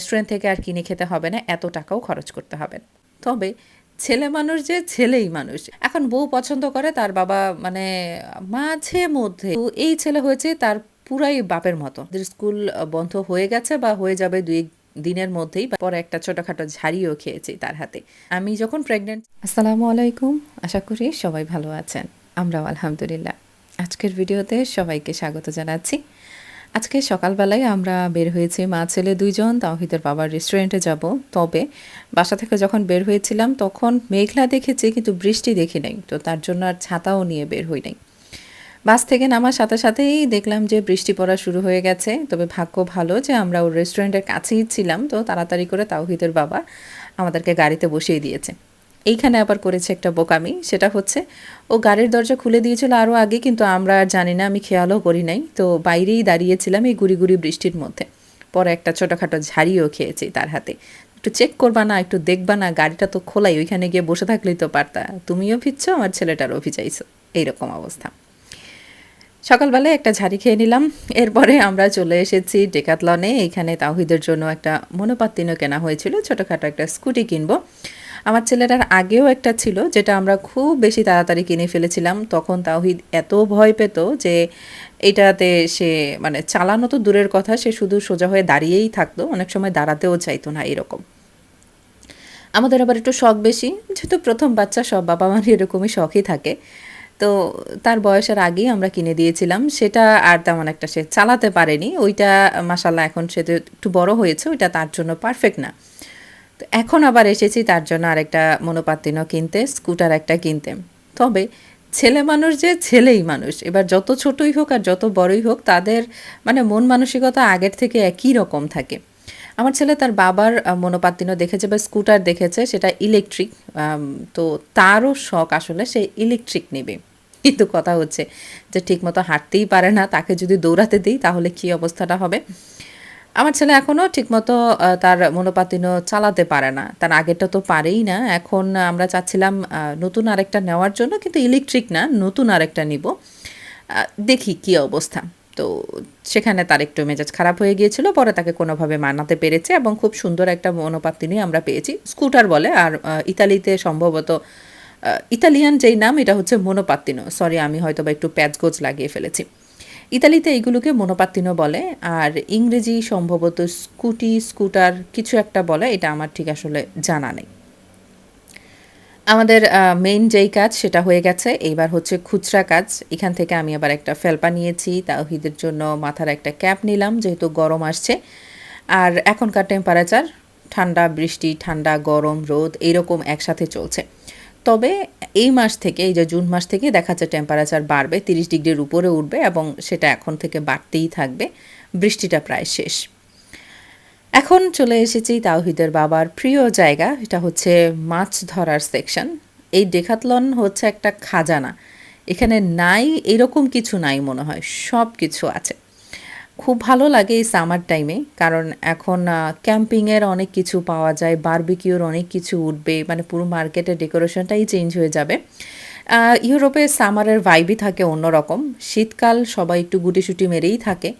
Restaurant থেকে আর কিনে খেতে হবে না, এত টাকাও খরচ করতে হবে। তবে ছেলে মানুষ যে ছেলেই মানুষ। এখন বউ পছন্দ করে, তার বাবা মানে মাঝে মধ্যে। এই ছেলে হয়েছে তার পুরাই বাপের মতো। স্কুল বন্ধ হয়ে গেছে বা হয়ে যাবে দুই দিনের মধ্যেই পরে একটা ছোটখাটো ঝাড়িও খেয়েছি তার হাতে। আমি যখন প্রেগনেন্ট আসসালামু আলাইকুম, আশা করি সবাই ভালো আছেন। আমরাও আলহামদুলিল্লাহ। আজকের ভিডিওতে সবাইকে স্বাগত জানাচ্ছি। আজকে সকালবেলায় আমরা বের হয়েছি, মা, ছেলে দুইজন, তাওহিদের বাবার রেস্টুরেন্টে যাব। তবে বাসা থেকে যখন বের হয়েছিলাম, তখন মেঘলা দেখেছি, কিন্তু বৃষ্টি দেখি নাই। তো তার জন্য আর ছাতাও নিয়ে বের হই নাই। বাস থেকে নামার সাথে সাথেই দেখলাম যে বৃষ্টি পড়া শুরু হয়ে গেছে। তবে ভাগ্য ভালো যে আমরা ওর রেস্টুরেন্টের কাছেই ছিলাম। তো তাড়াতাড়ি করে তাওহিদের বাবা আমাদেরকে গাড়িতে বসিয়ে দিয়েছে। এইখানে আবার করেছে একটা বোকামি, সেটা হচ্ছে, ও গাড়ির দরজা খুলে দিয়েছিল আরও আগে, কিন্তু আমরা আর জানি না, আমি খেয়ালও করি নাই। তো বাইরেই দাঁড়িয়েছিলাম এই গুড়ি গুড়ি বৃষ্টির মধ্যে। পরে একটা ছোটোখাটো ঝাড়িও খেয়েছি তার হাতে। একটু চেক করবা না, একটু দেখবা না, গাড়িটা তো খোলাই, ওইখানে গিয়ে বসে থাকলেই তো পারতা। তুমিও ভিজছো আমার ছেলেটারও ভিজাইছো। এইরকম অবস্থা। সকালবেলায় একটা ঝাড়ি খেয়ে নিলাম। এরপরে আমরা চলে এসেছি ডেকাতলনে এখানে তাহিদের জন্য একটা মনোপাত্তিনও কেনা হয়েছিল। ছোটোখাটো একটা স্কুটি কিনবো। আমার ছেলেটার আগেও একটা ছিল, যেটা আমরা খুব বেশি তাড়াতাড়ি কিনে ফেলেছিলাম। তখন তাওহিদ এত ভয় পেত যে এটাতে সে মানে চালানো তো দূরের কথা, সে শুধু সোজা হয়ে দাঁড়িয়েই থাকতো, অনেক সময় দাঁড়াতেও চাইতো না এরকম। আমাদের আবার একটু শখ বেশি, যেহেতু প্রথম বাচ্চা, সব বাবা মার এরকমই শখই থাকে। তো তার বয়সের আগেই আমরা কিনে দিয়েছিলাম, সেটা আর তেমন একটা সে চালাতে পারেনি। ওইটা মাসাল্লাহ এখন সে একটু বড় হয়েছে, ওইটা তার জন্য পারফেক্ট না। এখন আবার এসেছি, তার জন্য আরেকটা মনোপাত্তিন কিনতে, স্কুটার একটা কিনতে। তবে ছেলে মানুষ যে ছেলেই মানুষ, এবার যত ছোটই হোক আর যত বড়ই হোক, তাদের মানে মন মানসিকতা আগের থেকে একই রকম থাকে। আমার ছেলে তার বাবার মনোপাত্তিনও দেখেছে বা স্কুটার দেখেছে, সেটা ইলেকট্রিক তো তারও শখ আসলে সে ইলেকট্রিক নেবে। কিন্তু কথা হচ্ছে যে ঠিকমতো হাঁটতেই পারে না, তাকে যদি দৌড়াতে দিই, তাহলে কী অবস্থাটা হবে? আমার ছেলে এখনও ঠিকমতো তার মনোপাতিনও চালাতে পারে না। তার আগেরটা তো পারেই না। এখন আমরা চাচ্ছিলাম নতুন আরেকটা নেওয়ার জন্য, কিন্তু ইলেকট্রিক না, নতুন আরেকটা নিব। দেখি কি অবস্থা। তো সেখানে তার একটু মেজাজ খারাপ হয়ে গিয়েছিল, পরে তাকে কোনোভাবে মানাতে পেরেছে এবং খুব সুন্দর একটা মনোপাতিনী আমরা পেয়েছি। স্কুটার বলে, আর ইতালিতে সম্ভবত ইতালিয়ান যেই নাম, এটা হচ্ছে মনোপাত্তিনো সরি, আমি হয়তো বা একটু প্যাচগোজ লাগিয়ে ফেলেছি। ইতালিতে এইগুলোকে মনোপাত্তিনো বলে, আর ইংরেজি সম্ভবত স্কুটি, স্কুটার কিছু একটা বলে, এটা আমার ঠিক আসলে জানা নেই। আমাদের মেইন যেই কাজ সেটা হয়ে গেছে, এইবার হচ্ছে খুচরা কাজ। এখান থেকে আমি আবার একটা ফেলপা নিয়েছি, তাওহিদের জন্য মাথার একটা ক্যাপ নিলাম, যেহেতু গরম আসছে। আর এখনকার টেম্পারেচার ঠান্ডা, বৃষ্টি, ঠান্ডা, গরম, রোদ, এইরকম একসাথে চলছে। তবে এই মাস থেকে, এই যে জুন মাস থেকে দেখা যাচ্ছে টেম্পারেচার বাড়বে, তিরিশ ডিগ্রির উপরে উঠবে এবং সেটা এখন থেকে বাড়তেই থাকবে। বৃষ্টিটা প্রায় শেষ। এখন চলে এসেছি তাওহিদের বাবার প্রিয় জায়গা, এটা হচ্ছে মাছ ধরার সেকশন এই ডেখাতলন হচ্ছে একটা খাজানা। এখানে নাই, এরকম কিছু নাই মনে হয় সব কিছু আছে। খুব ভালো লাগে এই সামার টাইমে কারণ এখন ক্যাম্পিংয়ের অনেক কিছু পাওয়া যায় বারবিকিউর অনেক কিছু উঠবে মানে পুরো মার্কেটের ডেকোরেশনটাই চেঞ্জ হয়ে যাবে। ইউরোপে সামারের ভাইবই থাকে অন্যরকম। শীতকাল সবাই একটু গুটিসুটি মেরেই থাকে।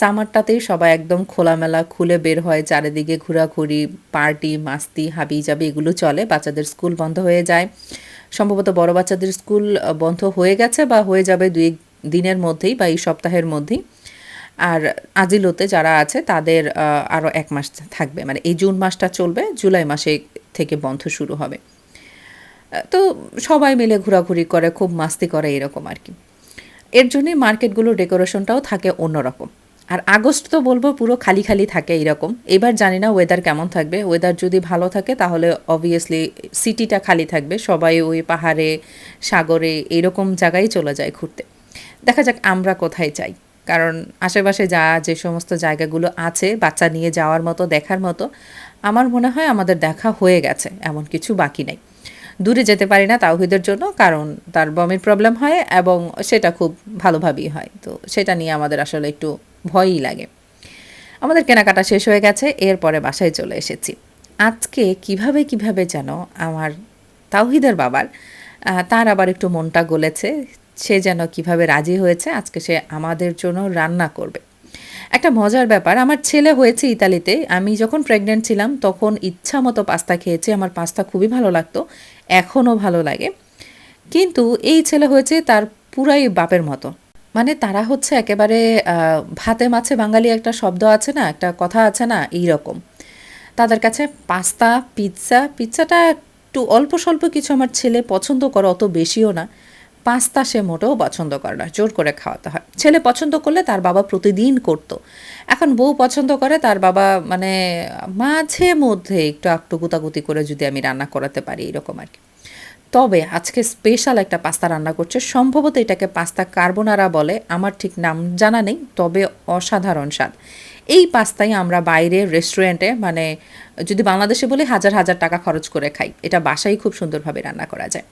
সামারটাতেই সবাই একদম খোলামেলা, খুলে বের হয়, চারিদিকে ঘোরাঘুরি পার্টি মাস্তি হাবি যাবি এগুলো চলে, বাচ্চাদের স্কুল বন্ধ হয়ে যায়। সম্ভবত বড় বাচ্চাদের স্কুল বন্ধ হয়ে গেছে বা হয়ে যাবে দুই দিনের মধ্যেই বা এই সপ্তাহের মধ্যেই। আর আজিলোতে যারা আছে, তাদের আরও এক মাস থাকবে। মানে এই জুন মাসটা চলবে, জুলাই মাসে থেকে বন্ধ শুরু হবে। তো সবাই মিলে ঘোরাঘুরি করে, খুব মাস্তি করে এরকম আর কি। এর জন্যই মার্কেটগুলোর ডেকোরেশনটাও থাকে অন্যরকম। আর আগস্ট তো বলব পুরো খালি খালি থাকে এরকম এবার জানি না ওয়েদার কেমন থাকবে। ওয়েদার যদি ভালো থাকে, তাহলে অবভিয়াসলি সিটিটা খালি থাকবে। সবাই ওই পাহাড়ে, সাগরে, এরকম জায়গায় চলে যায় ঘুরতে। দেখা যাক আমরা কোথায় যাই। কারণ আশেপাশে যা যে সমস্ত জায়গাগুলো আছে, বাচ্চা নিয়ে যাওয়ার মতো, দেখার মতো, আমার মনে হয় আমাদের দেখা হয়ে গেছে, এমন কিছু বাকি নেই। দূরে যেতে পারি না তাওহিদের জন্য, কারণ তার বমির প্রবলেম হয় এবং সেটা খুব ভালোভাবেই হয়। তো সেটা নিয়ে আমাদের আসলে একটু ভয়ই লাগে। আমাদের কেনাকাটা শেষ হয়ে গেছে, এরপরে বাসায় চলে এসেছি। আজকে কীভাবে কীভাবে যেন আমার তাওহিদের বাবার তার আবার একটু মনটা গলেছে সে যেন কীভাবে রাজি হয়েছে, আজকে সে আমাদের জন্য রান্না করবে। একটা মজার ব্যাপার, আমার ছেলে হয়েছে ইতালিতে, আমি যখন প্রেগনেন্ট ছিলাম তখন ইচ্ছা মতো পাস্তা খেয়েছি, আমার পাস্তা খুবই ভালো লাগতো, এখনও ভালো লাগে। কিন্তু এই ছেলে হয়েছে তার পুরাই বাপের মতো। মানে তারা হচ্ছে একেবারে ভাতে মাছে বাঙালি একটা শব্দ আছে না, একটা কথা আছে না এই রকম তাদের কাছে পাস্তা, পিৎজা, পিৎজাটা একটু অল্প স্বল্প কিছু আমার ছেলে পছন্দ করে, অত বেশিও না। পাস্তা সে মোটেও পছন্দ করে না, জোর করে খাওয়াতে হয়। ছেলে পছন্দ করলে তার বাবা প্রতিদিন করতো। এখন বউ পছন্দ করে, তার বাবা মানে মাঝে মধ্যে একটু একটু গুতাগুতি করে যদি আমি রান্না করাতে পারি, এরকম আর কি। তবে আজকে স্পেশাল একটা পাস্তা রান্না করছে। সম্ভবত এটাকে পাস্তা কার্বোনারা বলে, আমার ঠিক নাম জানা নেই, তবে অসাধারণ স্বাদ। এই পাস্তাই আমরা বাইরে রেস্টুরেন্টে মানে যদি বাংলাদেশে বলি, হাজার হাজার টাকা খরচ করে খাই। এটা বাসায় খুব সুন্দরভাবে রান্না করা যায়।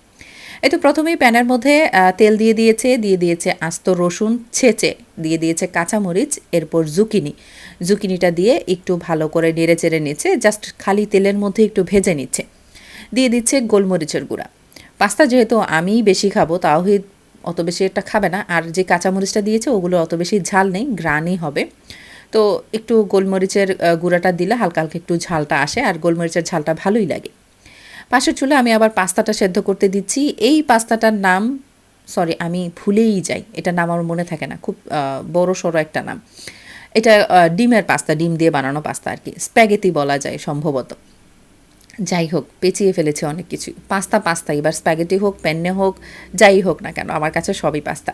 এই তো প্রথমেই প্যানের মধ্যে তেল দিয়ে দিয়েছে দিয়ে দিয়েছে আস্ত রসুন ছেঁচে, দিয়ে দিয়েছে কাঁচামরিচ, এরপর জুকিনি। জুকিনিটা দিয়ে একটু ভালো করে নেড়ে চেড়ে নিচ্ছে, জাস্ট খালি তেলের মধ্যে একটু ভেজে নিচ্ছে। দিয়ে দিচ্ছে গোলমরিচের গুঁড়া। পাস্তা যেহেতু আমিই বেশি খাব তাওহিদ অত বেশি একটা খাবে না। আর যে কাঁচামরিচটা দিয়েছে, ওগুলো অত বেশি ঝাল নেই গ্রানই হবে। তো একটু গোলমরিচের গুঁড়াটা দিলে হালকা হালকা একটু ঝালটা আসে, আর গোলমরিচের ঝালটা ভালোই লাগে। পাশের চুলে আমি আবার পাস্তাটা সেদ্ধ করতে দিচ্ছি। এই পাস্তাটার নাম সরি আমি ভুলেই যাই। এটা নাম আমার মনে থাকে না। খুব বড় সড়ো একটা নাম। এটা ডিমের পাস্তা, ডিম দিয়ে বানানো পাস্তা আর কি। স্প্যাগেতি বলা যায় সম্ভবত। যাই হোক, পেঁচিয়ে ফেলেছে অনেক কিছু। পাস্তা পাস্তা, এবার স্প্যাগেটি হোক পেন্নে হোক, যাই হোক না কেন, আমার কাছে সবই পাস্তা।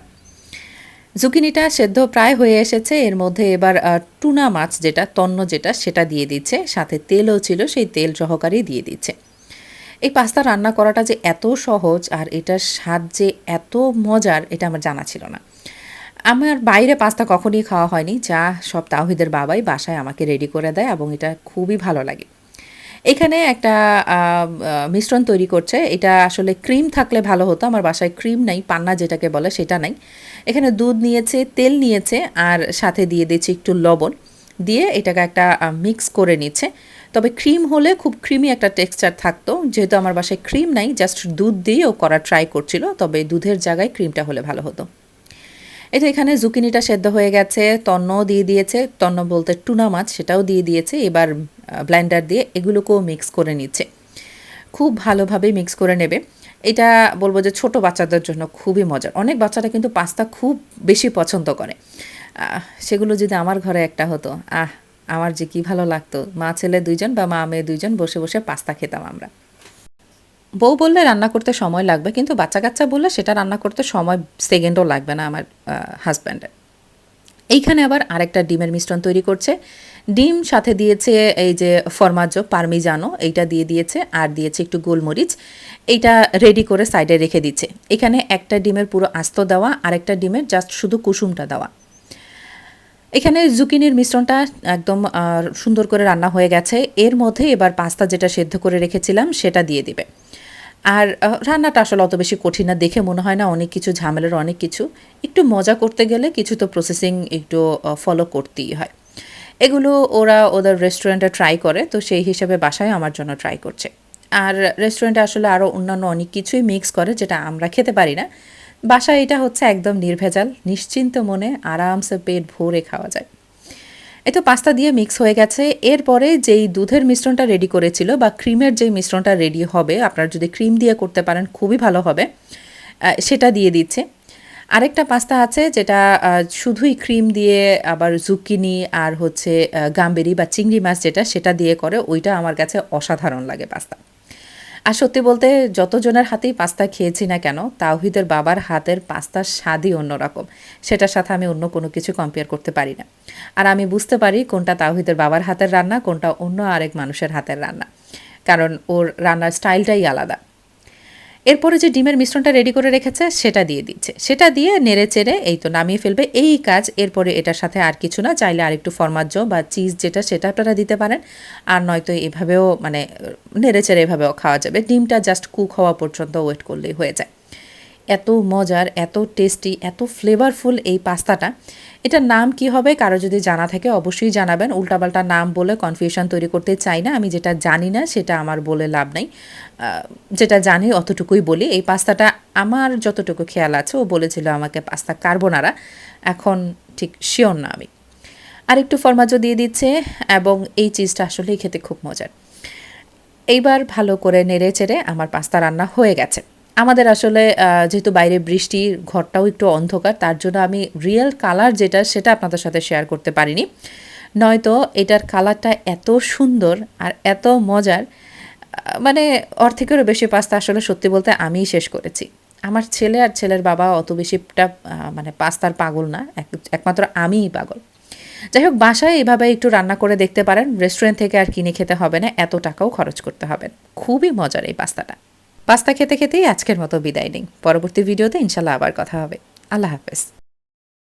জুকিনিটা সেদ্ধ প্রায় হয়ে এসেছে। এর মধ্যে এবার টুনা মাছ যেটা, তন্ন যেটা, সেটা দিয়ে দিচ্ছে। সাথে তেলও ছিল, সেই তেল সহকারেই দিয়ে দিচ্ছে। এই পাস্তা রান্না করাটা যে এত সহজ আর এটার স্বাদ যে এত মজার, এটা আমার জানা ছিল না। আমার বাইরে পাস্তা কখনই খাওয়া হয়নি, যা সব তাহিদের বাবাই বাসায় আমাকে রেডি করে দেয় এবং এটা খুবই ভালো লাগে। এখানে একটা মিশ্রণ তৈরি করছে। এটা আসলে ক্রিম থাকলে ভালো হতো, আমার বাসায় ক্রিম নাই, পান্না যেটাকে বলে সেটা নাই। এখানে দুধ নিয়েছে, তেল নিয়েছে, আর সাথে দিয়ে দিয়েছে একটু লবণ। দিয়ে এটাকে একটা মিক্স করে নিচ্ছে। তবে ক্রিম হলে খুব ক্রিমি একটা টেক্সচার থাকতো। যেহেতু আমার বাসায় ক্রিম নাই জাস্ট দুধ দিয়েও করা ট্রাই করছিল, তবে দুধের জায়গায় ক্রিমটা হলে ভালো হতো। তো এখানে জুকিনিটা সেদ্ধ হয়ে গেছে তন্নও দিয়ে দিয়েছে। তন্ন বলতে টুনা মাছ, সেটাও দিয়ে দিয়েছে। এবার ব্লেন্ডার দিয়ে এগুলোকেও মিক্স করে নিচ্ছে। খুব ভালোভাবে মিক্স করে নেবে। এটা বলব যে ছোট বাচ্চাদের জন্য খুবই মজার। অনেক বাচ্চারা কিন্তু পাস্তা খুব বেশি পছন্দ করে। সেগুলো যদি আমার ঘরে একটা হতো, আহ আমার যে কি ভালো লাগতো, মা ছেলে দুইজন বা মা মেয়ে দুইজন বসে বসে পাস্তা খেতাম আমরা। বউ বললে রান্না করতে সময় লাগবে, কিন্তু বাচ্চা কাচ্চা বললে সেটা রান্না করতে সময় সেকেন্ডও লাগবে না আমার হাজব্যান্ডের এইখানে আবার আরেকটা ডিমের মিশ্রণ তৈরি করছে। ডিম সাথে দিয়েছে এই যে ফরমাজো পারমিজানো এইটা দিয়ে দিয়েছে, আর দিয়েছে একটু গোলমরিচ। এইটা রেডি করে সাইডে রেখে দিচ্ছে। এখানে একটা ডিমের পুরো আস্ত দেওয়া, আরেকটা ডিমের জাস্ট শুধু কুসুমটা দেওয়া। এখানে জুকিনির মিশ্রণটা একদম সুন্দর করে রান্না হয়ে গেছে। এর মধ্যে এবার পাস্তা যেটা সেদ্ধ করে রেখেছিলাম সেটা দিয়ে দিবে। আর রান্নাটা আসলে অত বেশি কঠিন না, দেখে মনে হয় না অনেক কিছু ঝামেলার অনেক কিছু। একটু মজা করতে গেলে কিছু তো প্রসেসিং একটু ফলো করতেই হয়। এগুলো ওরা ওদের রেস্টুরেন্টে ট্রাই করে, তো সেই হিসাবে বাসায় আমার জন্য ট্রাই করছে। আর রেস্টুরেন্টে আসলে আরও অন্যান্য অনেক কিছুই মিক্স করে, যেটা আমরা খেতে পারি না। বাসায় এটা হচ্ছে একদম নির্ভেজাল, নিশ্চিন্ত মনে আরামসে পেট ভরে খাওয়া যায়। এই তো পাস্তা দিয়ে মিক্স হয়ে গেছে। এরপরে যেই দুধের মিশ্রণটা রেডি করেছিল বা ক্রিমের যেই মিশ্রণটা রেডি হবে, আপনারা যদি ক্রিম দিয়ে করতে পারেন, খুবই ভালো হবে। সেটা দিয়ে দিচ্ছে। আরেকটা পাস্তা আছে যেটা শুধুই ক্রিম দিয়ে আবার জুকিনি আর হচ্ছে গাম্বেরি বা চিংড়ি মাছ যেটা, সেটা দিয়ে করে, ওইটা আমার কাছে অসাধারণ লাগে পাস্তা। আর সত্যি বলতে যতজনের হাতেই পাস্তা খেয়েছি না কেন, তাওহিদের বাবার হাতের পাস্তার স্বাদই অন্যরকম। সেটার সাথে আমি অন্য কোনো কিছু কম্পেয়ার করতে পারি না। আর আমি বুঝতে পারি কোনটা তাওহিদের বাবার হাতের রান্না, কোনটা অন্য আরেক মানুষের হাতের রান্না। কারণ ওর রান্নার স্টাইলটাই আলাদা। এরপরে যে ডিমের মিশ্রণটা রেডি করে রেখেছে, সেটা দিয়ে দিচ্ছে। সেটা দিয়ে নেড়ে চেড়ে এই তো নামিয়ে ফেলবে। এই কাজ, এরপরে এটার সাথে আর কিছু না, চাইলে আর একটু ফরমাজ্য বা চিজ যেটা, সেটা আপনারা দিতে পারেন। আর নয়তো এভাবেও মানে নেড়ে চেড়ে এভাবেও খাওয়া যাবে। ডিমটা জাস্ট কুক হওয়া পর্যন্ত ওয়েট করলেই হয়ে যায়। এত মজার, এত টেস্টি এত ফ্লেভারফুল এই পাস্তাটা। এটার নাম কি হবে? কারও যদি জানা থাকে অবশ্যই জানাবেন। উল্টাপাল্টা নাম বলে কনফিউশন তৈরি করতে চাই না। আমি যেটা জানি না, সেটা আমার বলে লাভ নেই। যেটা জানি অতটুকুই বলি। এই পাস্তাটা আমার যতটুকু খেয়াল আছে, ও বলেছিল আমাকে পাস্তা কার্বোনারা। এখন ঠিক শিওর না আমি। আর একটু ফরমাজও দিয়ে দিচ্ছে এবং এই চিজটা আসলেই খেতে খুব মজার। এইবার ভালো করে নেড়ে চেড়ে আমার পাস্তা রান্না হয়ে গেছে। আমাদের আসলে যেহেতু বাইরে বৃষ্টি, ঘরটাও একটু অন্ধকার, তার জন্য আমি রিয়েল কালার যেটা, সেটা আপনাদের সাথে শেয়ার করতে পারিনি। নয়তো এটার কালারটা এত সুন্দর আর এত মজার মানে অর্ধেকেরও বেশি পাস্তা আসলে সত্যি বলতে আমিই শেষ করেছি। আমার ছেলে আর ছেলের বাবা অত বেশিটা মানে পাস্তার পাগল না একমাত্র আমিই পাগল। যাই হোক, বাসায় এভাবে একটু রান্না করে দেখতে পারেন রেস্টুরেন্ট থেকে আর কিনে খেতে হবে না, এত টাকাও খরচ করতে হবে। খুবই মজার এই পাস্তাটা। পাস্তা খেতে খেতেই আজকের মতো বিদায় নিই। পরবর্তী ভিডিওতে ইনশাল্লাহ আবার কথা হবে। আল্লাহ হাফেজ।